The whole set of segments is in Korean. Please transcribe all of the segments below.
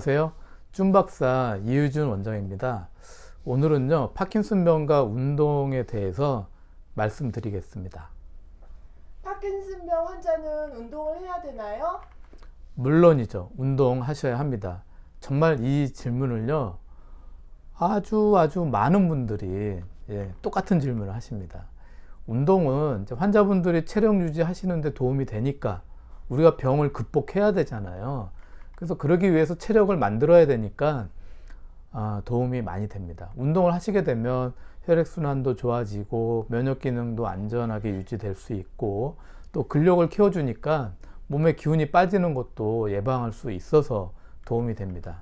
안녕하세요. 쭌박사 이유준 원장입니다. 오늘은요, 파킨슨병과 운동에 대해서 말씀드리겠습니다. 파킨슨병 환자는 운동을 해야 되나요? 물론이죠. 운동하셔야 합니다. 정말 이 질문을요, 아주 아주 많은 분들이 예, 똑같은 질문을 하십니다. 운동은 환자분들이 체력 유지하시는데 도움이 되니까 우리가 병을 극복해야 되잖아요. 그래서 그러기 위해서 체력을 만들어야 되니까 아, 도움이 많이 됩니다. 운동을 하시게 되면 혈액순환도 좋아지고 면역 기능도 안전하게 유지될 수 있고 또 근력을 키워주니까 몸에 기운이 빠지는 것도 예방할 수 있어서 도움이 됩니다.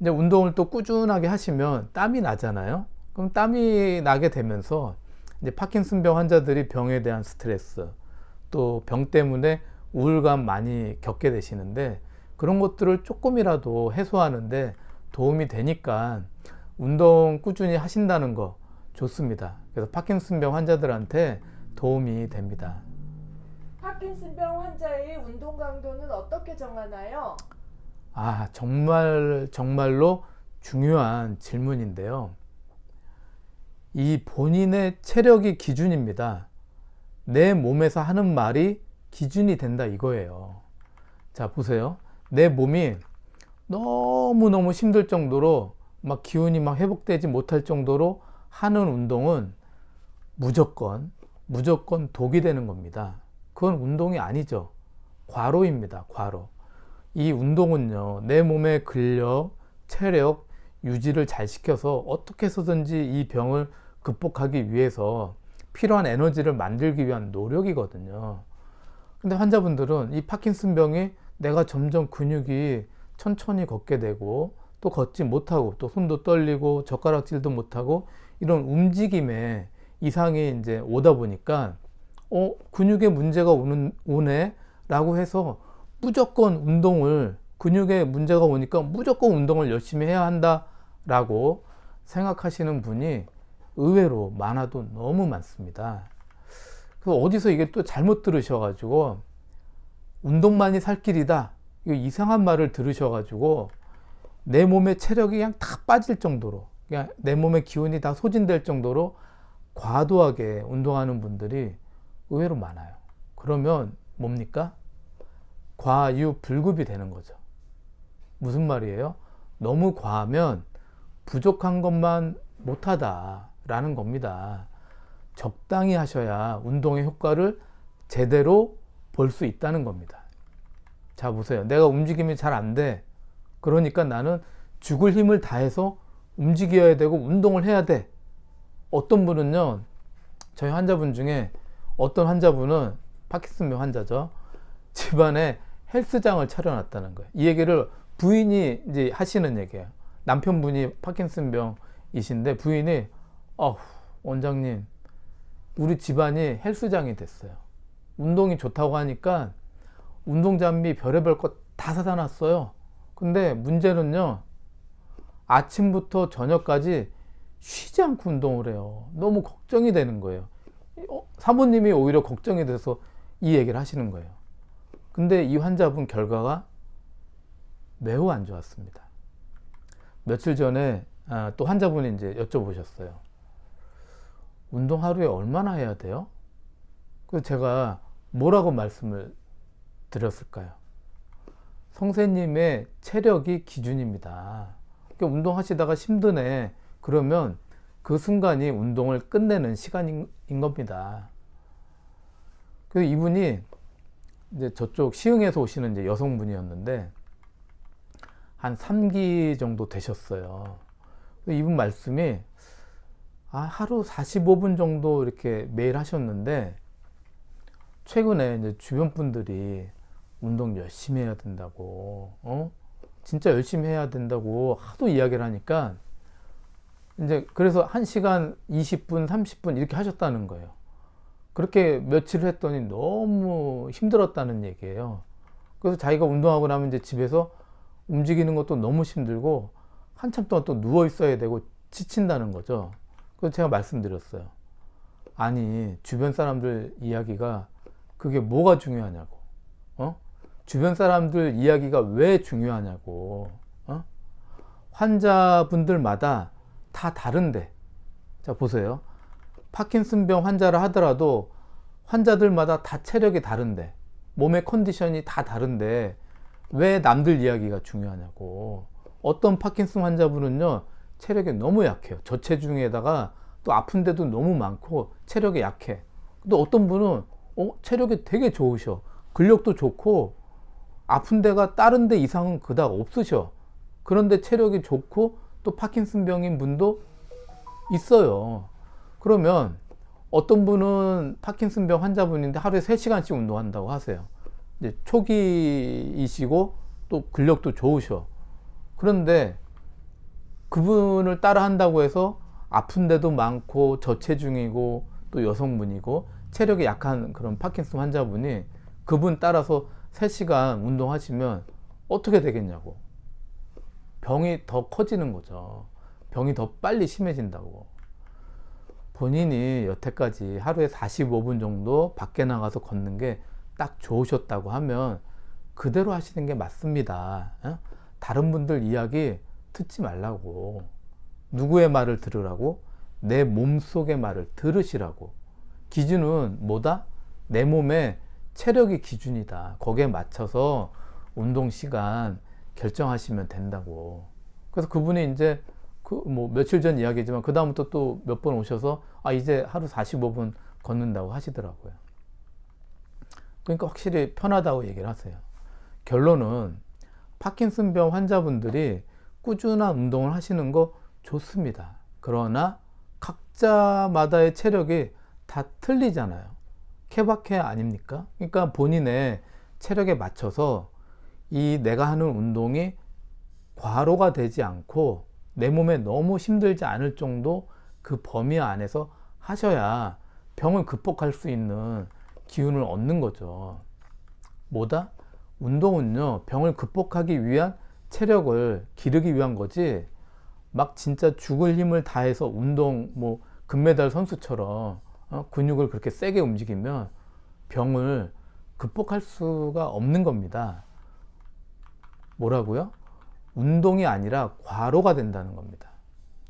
이제 운동을 또 꾸준하게 하시면 땀이 나잖아요. 그럼 땀이 나게 되면서 이제 파킨슨병 환자들이 병에 대한 스트레스 또 병 때문에 우울감 많이 겪게 되시는데 그런 것들을 조금이라도 해소하는데 도움이 되니까 운동 꾸준히 하신다는 거 좋습니다. 그래서 파킨슨병 환자들한테 도움이 됩니다. 파킨슨병 환자의 운동 강도는 어떻게 정하나요? 아, 정말, 정말로 중요한 질문인데요. 이 본인의 체력이 기준입니다. 내 몸에서 하는 말이 기준이 된다 이거예요. 자, 보세요. 내 몸이 너무너무 힘들 정도로 막 기운이 막 회복되지 못할 정도로 하는 운동은 무조건, 무조건 독이 되는 겁니다. 그건 운동이 아니죠. 과로입니다. 과로. 이 운동은요, 내 몸의 근력, 체력 유지를 잘 시켜서 어떻게 해서든지 이 병을 극복하기 위해서 필요한 에너지를 만들기 위한 노력이거든요. 근데 환자분들은 이 파킨슨 병이 내가 점점 근육이 천천히 걷게 되고 또 걷지 못하고 또 손도 떨리고 젓가락질도 못하고 이런 움직임에 이상이 이제 오다 보니까 어 근육에 문제가 오는 오네라고 해서 무조건 운동을 근육에 문제가 오니까 무조건 운동을 열심히 해야 한다라고 생각하시는 분이 의외로 많아도 너무 많습니다. 그 어디서 이게 또 잘못 들으셔가지고 운동만이 살 길이다. 이거 이상한 말을 들으셔가지고 내 몸의 체력이 그냥 다 빠질 정도로 그냥 내 몸의 기운이 다 소진될 정도로 과도하게 운동하는 분들이 의외로 많아요. 그러면 뭡니까? 과유불급이 되는 거죠. 무슨 말이에요? 너무 과하면 부족한 것만 못하다라는 겁니다. 적당히 하셔야 운동의 효과를 제대로 볼 수 있다는 겁니다. 자, 보세요. 내가 움직임이 잘 안 돼. 그러니까 나는 죽을 힘을 다해서 움직여야 되고 운동을 해야 돼. 어떤 분은요, 저희 환자분 중에 어떤 환자분은 파킨슨병 환자죠. 집안에 헬스장을 차려놨다는 거예요. 이 얘기를 부인이 이제 하시는 얘기예요. 남편분이 파킨슨병이신데 부인이 어 원장님 우리 집안이 헬스장이 됐어요. 운동이 좋다고 하니까 운동 장비 별의별 것 다 사다 놨어요. 근데 문제는요. 아침부터 저녁까지 쉬지 않고 운동을 해요. 너무 걱정이 되는 거예요. 어, 사모님이 오히려 걱정이 돼서 이 얘기를 하시는 거예요. 근데 이 환자분 결과가 매우 안 좋았습니다. 며칠 전에 아, 또 환자분이 이제 여쭤보셨어요. 운동 하루에 얼마나 해야 돼요? 그래서 제가 뭐라고 말씀을 드렸을까요? 성세님의 체력이 기준입니다. 운동하시다가 힘드네. 그러면 그 순간이 운동을 끝내는 시간인 겁니다. 그래서 이분이 이제 저쪽 시흥에서 오시는 이제 여성분이었는데 한 3기 정도 되셨어요. 이분 말씀이 아, 하루 45분 정도 이렇게 매일 하셨는데 최근에 이제 주변 분들이 운동 열심히 해야 된다고, 어? 진짜 열심히 해야 된다고 하도 이야기를 하니까 이제 그래서 1시간 20분, 30분 이렇게 하셨다는 거예요. 그렇게 며칠을 했더니 너무 힘들었다는 얘기예요. 그래서 자기가 운동하고 나면 이제 집에서 움직이는 것도 너무 힘들고 한참 동안 또 누워 있어야 되고 지친다는 거죠. 그래서 제가 말씀드렸어요. 아니, 주변 사람들 이야기가 그게 뭐가 중요하냐고. 어? 주변 사람들 이야기가 왜 중요하냐고. 어? 환자분들마다 다 다른데. 자, 보세요. 파킨슨병 환자를 하더라도 환자들마다 다 체력이 다른데, 몸의 컨디션이 다 다른데, 왜 남들 이야기가 중요하냐고. 어떤 파킨슨 환자분은요, 체력이 너무 약해요. 저체중에다가 또 아픈데도 너무 많고, 체력이 약해. 근데 어떤 분은, 어, 체력이 되게 좋으셔. 근력도 좋고, 아픈 데가 다른 데 이상은 그닥 없으셔. 그런데 체력이 좋고, 또 파킨슨 병인 분도 있어요. 그러면 어떤 분은 파킨슨 병 환자분인데 하루에 3시간씩 운동한다고 하세요. 이제 초기이시고 또 근력도 좋으셔. 그런데 그분을 따라 한다고 해서 아픈 데도 많고 저체중이고 또 여성분이고 체력이 약한 그런 파킨슨 환자분이 그분 따라서 3시간 운동하시면 어떻게 되겠냐고. 병이 더 커지는 거죠. 병이 더 빨리 심해진다고. 본인이 여태까지 하루에 45분 정도 밖에 나가서 걷는 게 딱 좋으셨다고 하면 그대로 하시는 게 맞습니다. 어? 다른 분들 이야기 듣지 말라고. 누구의 말을 들으라고? 내 몸속의 말을 들으시라고. 기준은 뭐다? 내 몸의 체력이 기준이다. 거기에 맞춰서 운동 시간 결정하시면 된다고. 그래서 그분이 이제 그 뭐 며칠 전 이야기지만 그 다음부터 또 몇 번 오셔서 아 이제 하루 45분 걷는다고 하시더라고요. 그러니까 확실히 편하다고 얘기를 하세요. 결론은 파킨슨병 환자분들이 꾸준한 운동을 하시는 거 좋습니다. 그러나 각자마다의 체력이 다 틀리잖아요. 케바케 아닙니까? 그러니까 본인의 체력에 맞춰서 이 내가 하는 운동이 과로가 되지 않고 내 몸에 너무 힘들지 않을 정도 그 범위 안에서 하셔야 병을 극복할 수 있는 기운을 얻는 거죠. 뭐다? 운동은요, 병을 극복하기 위한 체력을 기르기 위한 거지, 막 진짜 죽을 힘을 다해서 운동, 뭐, 금메달 선수처럼 어? 근육을 그렇게 세게 움직이면 병을 극복할 수가 없는 겁니다. 뭐라고요? 운동이 아니라 과로가 된다는 겁니다.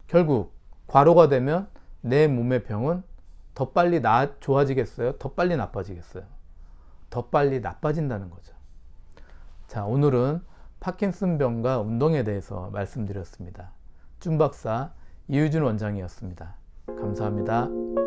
결국 과로가 되면 내 몸의 병은 더 빨리 나 좋아지겠어요? 더 빨리 나빠지겠어요? 더 빨리 나빠진다는 거죠. 자, 오늘은 파킨슨병과 운동에 대해서 말씀드렸습니다. 쭌박사 이유준 원장이었습니다. 감사합니다.